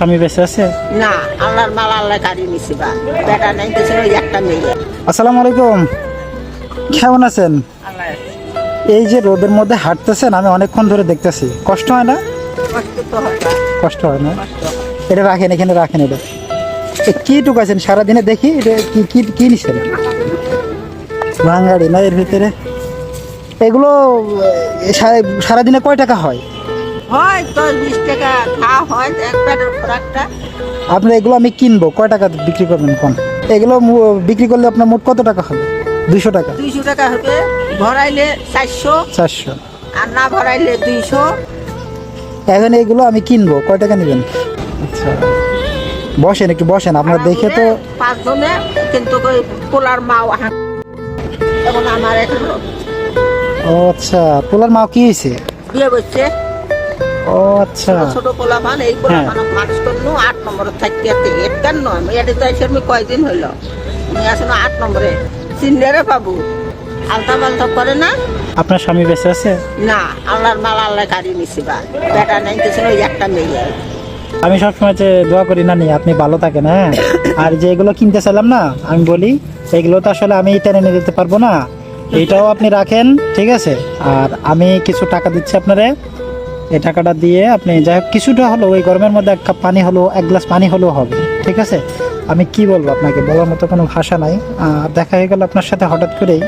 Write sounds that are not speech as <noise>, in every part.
স্বামী বেঁচে আছে? না আল্লাহর মাল আল্লাহ গাড়ি নিছি বা। বেটা নাই কিছু ওই একটা মেয়ে। আসসালামু আলাইকুম। কেমন আছেন? এই যে রোদের মধ্যে হাঁটতেছেন আমি অনেকক্ষণ ধরে দেখতেছি। কষ্ট হয় না? কষ্ট হয় না? এটা রাখেন এখানে রাখেন এটা। এ কি টুকাইছেন? সারাদিনে দেখি এটা কি কি কি নিছেন? ভাঙ্গাড়ি না এর ভিতরে? এগুলো সারাদিনে কয় টাকা হয়? হয় দশ বিশ টাকা খাওয়া হয় এক খোরাকটা আপনি এগুলো আমি কিনবো কয় টাকা বিক্রি করবেন কোন? এগুলো বিক্রি করলে আপনার মোট কত টাকা হবে? দুইশো টাকা? দুইশো টাকা হবে ভরাইলে চারশো। চারশো। আর না ভরাইলে দুইশো। এখন এগুলো আমি কিনবো কয় টাকা নেবেন? আচ্ছা। বসেন একটু বসেন আপনার দেখে তো পাঁচজনে কিন্তু পোলার মাও এখন আমার এখন ও আচ্ছা পোলার মাও কি হয়েছে? বিয়ে করছে। ও আচ্ছা। ছোট পোলা মান এই পোলা হ্যাঁ। মান মানুষ আট নম্বরে থাকতে কেন নয় এটা তো এসে আমি কয়দিন হইল? আমি আসলে আট নম্বরে। সিন্ডারে পাবো। আলতা পাল্টা করে না? আপনার স্বামী বেঁচে আছে? না আল্লাহর মাল আল্লাহ গাড়ি নিছি বা। বেটা নাই ওই একটা মেয়ে। আমি সবসময় যে দোয়া করি না নি আপনি ভালো থাকেন হ্যাঁ? আর যে এগুলো কিনতে চাইলাম না আমি বলি এগুলো তো আসলে আমি টেনে নিয়ে যেতে পারব না। এটাও আপনি রাখেন ঠিক আছে? আর আমি কিছু টাকা দিচ্ছি আপনারে। এই টাকাটা দিয়ে আপনি যাই হোক কিছুটা হলো ওই গরমের মধ্যে এক কাপ পানি হলো এক গ্লাস পানি হলেও হবে ঠিক আছে? আমি কি বলব আপনাকে? বলার মতো কোনো ভাষা নাই। দেখা হয়ে গেল আপনার সাথে হঠাৎ করেই।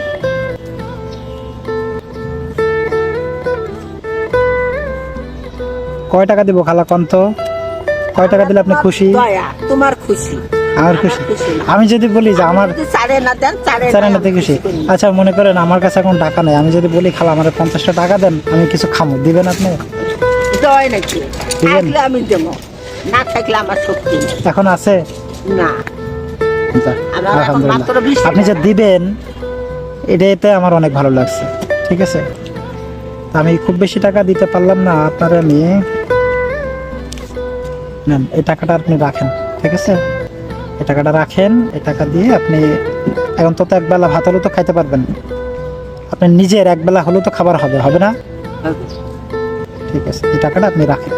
কয় টাকা দিব খালা কন্ত? কয় টাকা দিলে আপনি খুশি? তোমার খুশি। আমার খুশি? আমি যদি বলি যে আমার চারে না দেন চার নাই, খুশি। আচ্ছা মনে করেন আমার কাছে এখন টাকা নেই। আমি যদি বলি খালা আমার পঞ্চাশটা টাকা দেন আমি কিছু খামো। দিবেন আপনি? দয় নাকি? থাকলে আমি দেবো না থাকলে আমার শক্তি এখন আছে? না। আলহামদুলিল্লাহ। আপনি যে দিবেন এটাতে আমার অনেক ভালো লাগছে ঠিক আছে? আমি খুব বেশি টাকা দিতে পারলাম না আপনার আমি নেন এই টাকাটা আপনি রাখেন ঠিক আছে? এই টাকাটা রাখেন এই টাকা দিয়ে আপনি এখন তো তো একবেলা ভাত হলেও তো খাইতে পারবেন। আপনি নিজের একবেলা হলেও তো খাবার হবে হবে না? ঠিক আছে এই টাকাটা আপনি রাখেন।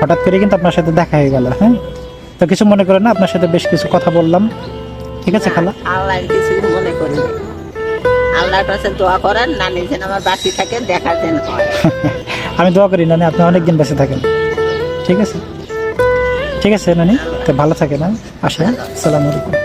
হঠাৎ করে কিন্তু আপনার সাথে দেখা হয়ে গেল হ্যাঁ? তো কিছু মনে করেন না আপনার সাথে বেশ কিছু কথা বললাম। ঠিক আছে খালা? আল্লাহ কিছু মনে করি। না। আল্লাহর কাছে দোয়া করেন না নিজেন আমার থাকে দেখা দেন <laughs> আমি দোয়া করি নানি আপনি অনেক দিন বেঁচে থাকেন। ঠিক আছে? ঠিক আছে নানি? তো ভালো থাকেন হ্যাঁ? আসেন আসসালামু আলাইকুম।